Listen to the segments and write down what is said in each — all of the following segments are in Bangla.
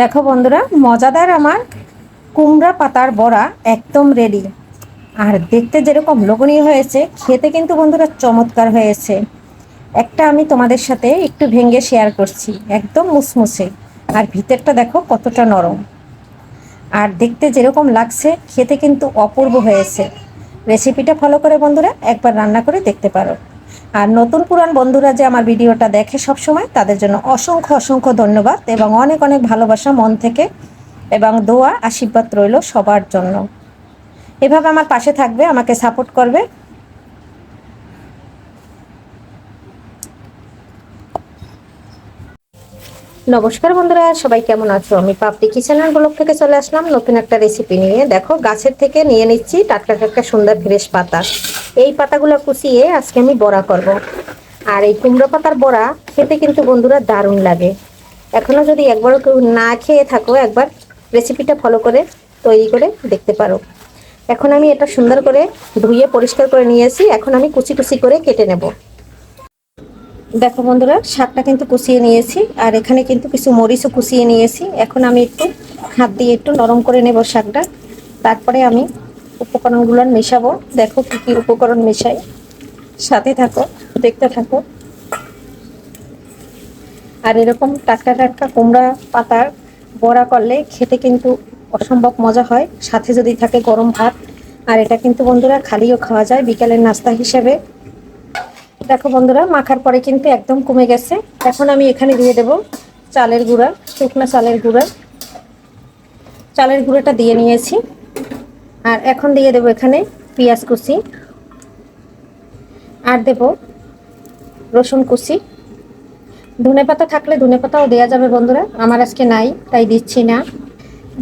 দেখো বন্ধুরা, মজাদার আমার কুমড়া পাতার বড়া একদম রেডি আর দেখতে যেরকম লোভনীয় হয়েছে, খেতে কিন্তু বন্ধুরা চমৎকার হয়েছে। একটা আমি তোমাদের সাথে একটু ভেঙে শেয়ার করছি, একদম মুসমুসে। আর ভিতরটা দেখো কতটা নরম। আর দেখতে যেরকম লাগছে, খেতে কিন্তু অপূর্ব হয়েছে। রেসিপিটা ফলো করে বন্ধুরা, একবার রান্না করে দেখতে পারো। আর নতুন পুরান বন্ধুরা যে আমার ভিডিওটা দেখে সব সময় তাদের জন্য অসংখ্য অসংখ্য ধন্যবাদ এবং অনেক অনেক ভালোবাসা মন থেকে এবং দোয়া, আশীর্বাদ রইল সবার জন্য। এভাবে আমার পাশে থাকবে, আমাকে সাপোর্ট করবে। নমস্কার বন্ধুরা, সবাই কেমন আছো? আমি পাপড়ি কিচেনের ব্লগ থেকে চলে আসলাম। নতুন একটা রেসিপি নিয়ে। দেখো, গাছের থেকে নিয়ে নিচ্ছি টাটকা টাটকা সুন্দর ফ্রেশ পাতা। এই পাতাগুলো কুচিয়ে আজকে আমি বড়া করব। আর এই কুমড়ো পাতার বড়া খেতে কিন্তু বন্ধুরা দারুণ লাগে। এখনও যদি একবার কেউ না খেয়ে থাকো, একবার রেসিপিটা ফলো করে, তৈরি করে দেখতে পারো। এখন আমি এটা সুন্দর করে ধুয়ে পরিষ্কার করে নিয়েছি। এখন আমি কুচি কুচি করে কেটে নেব। দেখো বন্ধুরা, শাকটা কিন্তু কুচিয়ে নিয়েছি, আর এখানে কিন্তু কিছু মরিচও কুচিয়ে নিয়েছি। এখন আমি একটু হাত দিয়ে একটু নরম করে নেব শাকটা। তারপরে আমি উপকরণগুলো মেশাবো। দেখো কী কী উপকরণ মেশাই। সাথে থাকো, দেখতে থাকো। আর এরকম টাটকা টাটকা কুমড়া পাতার বড়া করলে খেতে কিন্তু অসম্ভব মজা হয়। সাথে যদি থাকে গরম ভাত। আর এটা কিন্তু বন্ধুরা খালিও খাওয়া যায়, বিকালের নাস্তা হিসেবে। দেখো বন্ধুরা, মাখার পরে কিন্তু একদম কমে গেছে। এখন আমি এখানে দিয়ে দেব চালের গুঁড়া, শুকনো চালের গুঁড়া। চালের গুঁড়োটা দিয়ে নিয়েছি। আর এখন দিয়ে দেব এখানে পেঁয়াজ কুচি। আর দেব রসুন কুচি। ধনে পাতা থাকলে ধনে পাতাও দেওয়া যাবে বন্ধুরা, আমার আজকে নাই, তাই দিচ্ছি না।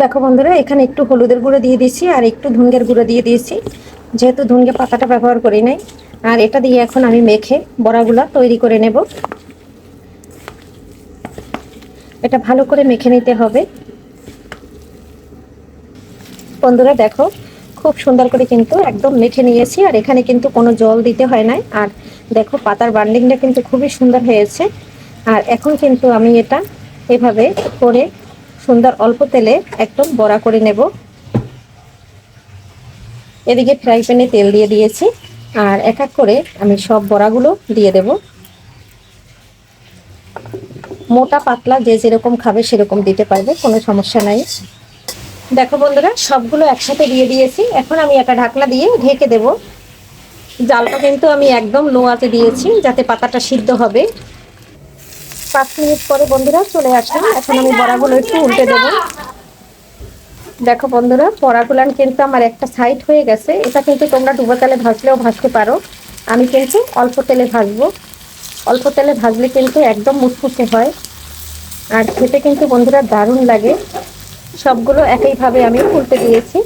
দেখো বন্ধুরা, এখানে একটু হলুদের গুঁড়ো দিয়ে দিয়েছি আর একটু ধুনগের গুঁড়ো দিয়ে দিয়েছি। যেহেতু ধুনগে পাতাটা ব্যবহার করি নাই আর এটা দিয়ে এখন আমি মেখে বড়াগুলা তৈরি করে নেব। এটা ভালো করে মেখে নিতে হবে। বন্ধুরা দেখো, খুব সুন্দর করে কিন্তু একদম মেখে নিয়েছি, আর এখানে কিন্তু কোনো জল দিতে হয় নাই। আর দেখো, পাতার বান্ডিংটা কিন্তু খুবই সুন্দর হয়েছে। আর এখন কিন্তু আমি এটা এভাবে করে সুন্দর অল্প তেলে একদম বড়া করে নেব। এদিকে ফ্রাই প্যানে তেল দিয়ে দিয়েছি। আর এক এক করে আমি সব বড়াগুলো দিয়ে দেব। মোটা পাতলা যে যেরকম খাবে সেরকম দিতে পারবে, কোনো সমস্যা নাই। দেখো বন্ধুরা, সবগুলো একসাথে দিয়ে দিয়েছি। এখন আমি একটা ঢাকনা দিয়ে ঢেকে দেব। জালটা কিন্তু আমি একদম লো আঁচে দিয়েছি, যাতে পাতাটা সিদ্ধ হবে। পাঁচ মিনিট পরে বন্ধুরা চলে আসলাম। এখন আমি বড়াগুলো একটু উল্টে দেবো। দেখো বন্ধুরা পরাগুলান কিন্তু আমার একটা সাইড হয়ে গেছে। এটা কিন্তু তোমরা ডুবো তেলে ভাজলেও ভাজতে পারো। আমি কিন্তু অল্প তেলে ভাজবো। অল্প তেলে ভাজলে কিন্তু একদম মুচমুচে হয়। আর খেতে কিন্তু বন্ধুরা দারুণ লাগে। সবগুলো একইভাবে আমি উল্টে দিয়েছি।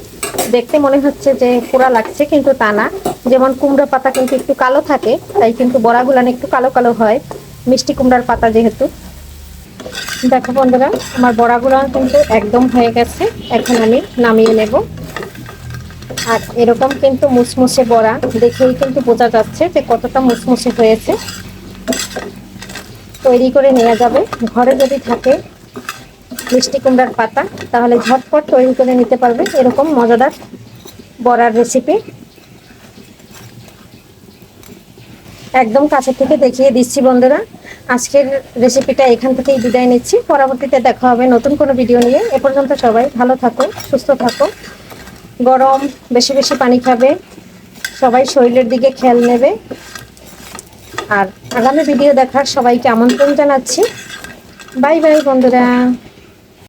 দেখতে মনে হচ্ছে যে পোড়া লাগছে, কিন্তু তা না। যেমন কুমড়া পাতা কিন্তু একটু কালো থাকে, তাই কিন্তু বড়াগুলান একটু কালো কালো হয়। মিষ্টি কুমড়ার পাতা যেহেতু। দেখো বন্ধুরা, আমার বড়াগুলো কিন্তু একদম হয়ে গেছে। এখন আমি নামিয়ে নেব। আর এরকম কিন্তু মুসমুসে বড়া, দেখেই কিন্তু বোঝা যাচ্ছে যে কতটা মুসমুসে হয়েছে। তৈরি করে নেওয়া যাবে। ঘরে যদি থাকে মিষ্টি কুমড়ার পাতা, তাহলে ঝটপট তৈরি করে নিতে পারবে। এরকম মজাদার বড়ার রেসিপি একদম কাছে থেকে দেখিয়ে দিচ্ছি বন্ধুরা। আজকের রেসিপিটা এখান থেকেই বিদায় নিচ্ছি। পরবর্তীতে দেখা হবে নতুন কোনো ভিডিও নিয়ে। এ পর্যন্ত সবাই ভালো থাকো সুস্থ থাকো গরম, বেশি বেশি পানি খাবে। সবাই শরীরের দিকে খেয়াল নেবে। আর আগামী ভিডিও দেখার সবাইকে আমন্ত্রণ জানাচ্ছি। বাই বাই বন্ধুরা।